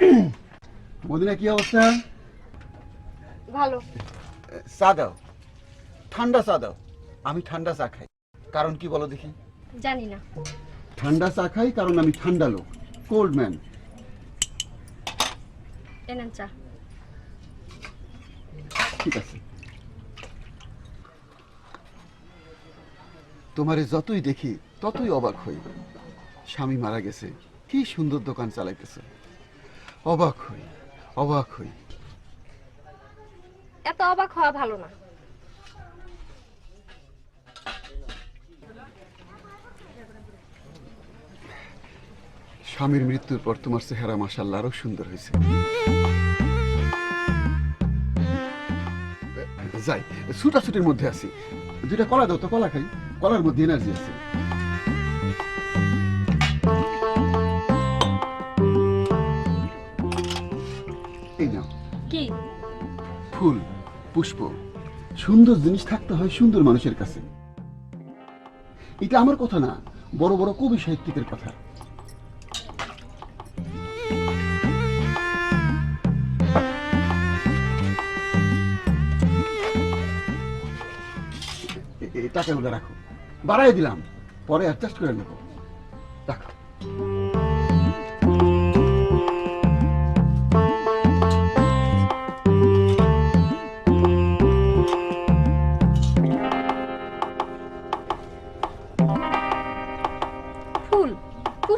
Medina কি অবস্থা? ভালো। চা দাও ঠান্ডা চা দাও আমি ঠান্ডা চা খাই। কারণ কি বলো দেখি? জানি না। ঠান্ডা চা খাই কারণ আমি ঠান্ডা লোক। কোল্ড ম্যান এনেন চা। ঠিক আছে। তোমারে যতই দেখি ততই অবাক হই। স্বামী মারা গেছে। কি সুন্দর দোকান চালাইতেছে। অবাক হই অবাক হই। এত অবাক হওয়া ভালো না। স্বামীর মৃত্যুর পর তোমার চেহারা মাসাল্লাহ আরও সুন্দর হয়েছে। যাই ছুটাছুটির মধ্যে আছি। দুইটা কলা দাও তো কলা খাই। কলার মধ্যে এনার্জি আছে। এই নাও। কি? ফুল পুষ্প সুন্দর জিনিস থাকতে হয় সুন্দর মানুষের কাছে। এটা আমার কথা না বড় বড় কবি সাহিত্যিকের কথা। টাকাগুলো রাখো। বাড়াই দিলাম পরে অ্যাডজাস্ট করে নেব।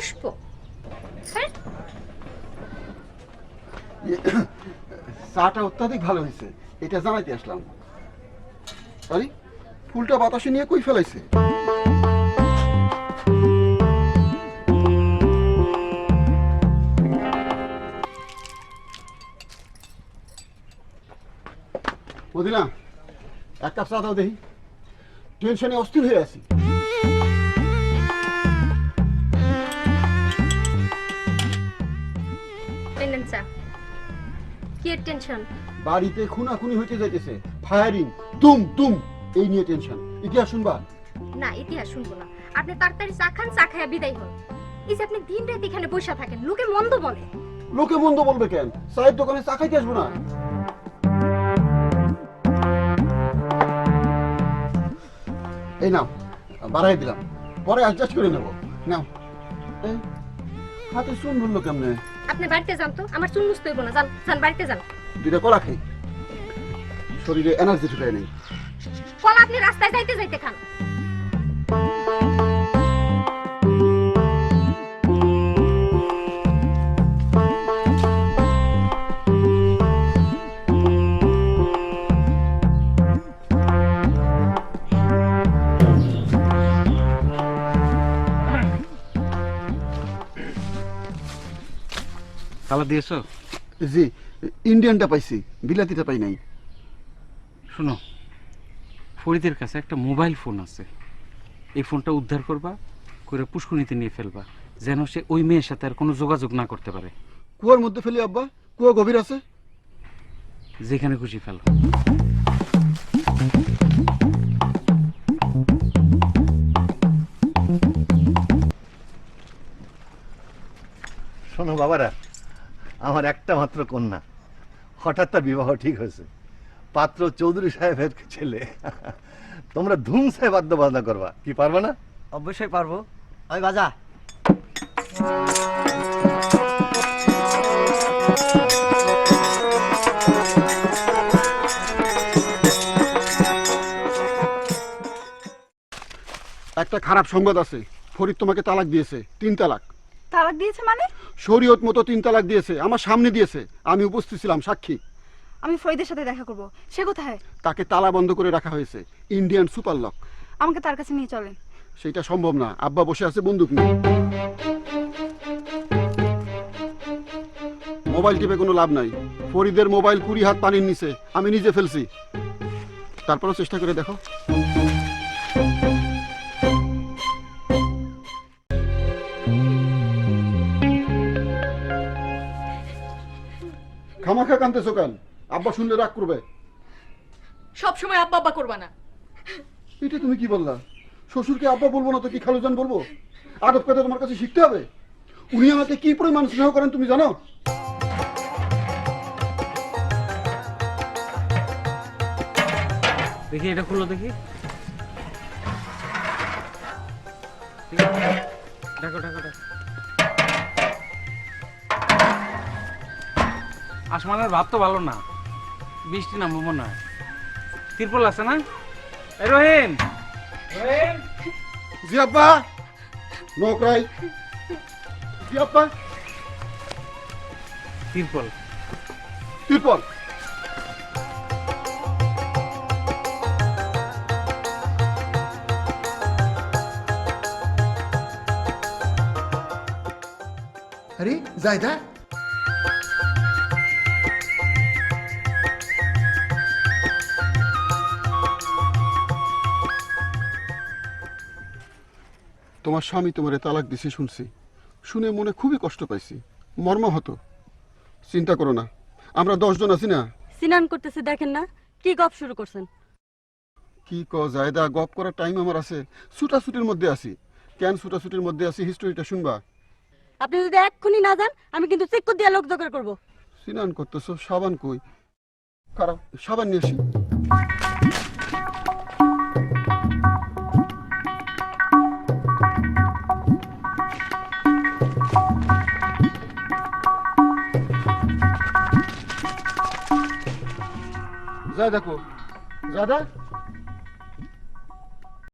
পুষ্প হ্যাঁ? ইয়ে, চাটা অত্যাধিক ভালো হয়েছে এটা জানাইতে আসলাম। আরে ফুলটা বাতাসে নিয়ে কই ফেলাইছে? মদিনা এক কাপ চা দাও দেখি। টেনশনে অস্থির হয়ে আছি। কি এর টেনশন বাড়িতে খুনাখুনি হইতে যাইতেছে। ফায়ারিং তুম তুম এই নিয়ে টেনশন ইতিহাস শুনবা? না ইতিহাস শুনব না। আপনি তাড়াতাড়ি চা খান চা খাইয়া বিদায় হন। এই যে আপনি দিন রাত এখানে বসে থাকেন লোকে মন্দ বলে। লোকে মন্দ বলবে কেন? চায়ের দোকানে চা খাইতে আসব না? এই নাও বাড়াই দিলাম। পরে অ্যাডজাস্ট করে নেব। নাও। হাতে চুন বলল কেমনে? আপনি বাড়িতে যান তো আমার চুল মুছতে হইব না যান যান বাড়িতে যান। দুইটা কলা খাই। শরীরে এনার্জি ঢুকায় নেই। কলা আপনি রাস্তায় যাইতে যাইতে খান। তালা দিয়েছ? জি ইন্ডিয়ানটা পাইছি বিলাতিটা পাই নাই। শোনো ফরিদের কাছে একটা মোবাইল ফোন আছে। এই ফোনটা উদ্ধার করবা করে পুষ্কুনিতে নিয়ে ফেলবা যেন সে ওই মেয়ের সাথে আর কোনো যোগাযোগ না করতে পারে। কুয়ার মধ্যে ফেলি আব্বা কুয়া গভীর আছে। যেখানে খুশি ফেলো। শোনো বাবারা আমার একটা মাত্র কন্যা। হঠাৎ তার বিবাহ ঠিক হয়েছে। পাত্র চৌধুরী সাহেবের ছেলে। তোমরা ধুমসায় বাদ্য বাজনা করবা। কি পারবে না? অবশ্যই পারব। ওই বাজা। একটা খারাপ সংবাদ আছে। ফরিদ তোমাকে তালাক দিয়েছে। তিন তালাক। তালাক দিয়েছে মানে? শরীয়ত মতো তিন তালাক দিয়েছে আমার সামনে দিয়েছে। আমি উপস্থিত ছিলাম সাক্ষী। আমি ফরিদের সাথে দেখা করব। সে কোথায়? তাকে তালা বন্ধ করে রাখা হয়েছে ইন্ডিয়ান সুপার লক। আমাকে তার কাছে নিয়ে চলেন। সেটা সম্ভব না আব্বা বসে আছে বন্দুক নিয়ে। মোবাইল টিপে কোনো লাভ নাই। ফরিদের মোবাইল কুড়ি হাত পানির নিচে আমি নিজে ফেলছি। তারপরও চেষ্টা করে দেখো। খামাখা কানতেছো কেন? আব্বা শুনলে রাগ করবে। সব সময় আব্বা আব্বা করবা না। এটা তুমি কি বললা? শ্বশুরকে আব্বা বলব না তো কি খালুজান বলব? আদব কথা তোমার কাছে শিখতে হবে? উনি আমাকে কি পরিমাণ স্নেহ করেন তুমি জানো? দেখি এটা খুললো দেখি। ঢাকো ঢাকো ঢাকো। আসমানের ভাব তো ভালো না। বৃষ্টি নামবো মনে হয়। তিরপল আছে না? এই রহিম! রহিম! জি আব্বা নো জি আব্বা তিরপল। তিরপল! আরে জায়দা! তোমার স্বামী তোমারে তালাক দিছে শুনছি। শুনে মনে খুবই কষ্ট পাইছি। মর্মাহত। চিন্তা করো না। আমরা দশজন আছি না। সিনান করতেছে দেখেন না। কি গপ শুরু করছেন? কি ক জায়দা গপ করার টাইম আমার আছে। ছুটাছুটির মধ্যে আছি। কেন ছুটাছুটির মধ্যে আছি? হিস্টোরিটা শুনবা। আপনি যদি এক্ষুনি না যান আমি কিন্তু চেক করে দিয়ে লোক জোগাড় করব। স্নান করতেছো সাবান কই? খারাপ সাবান নিয়ে আসি। যাই দেখো। দাদা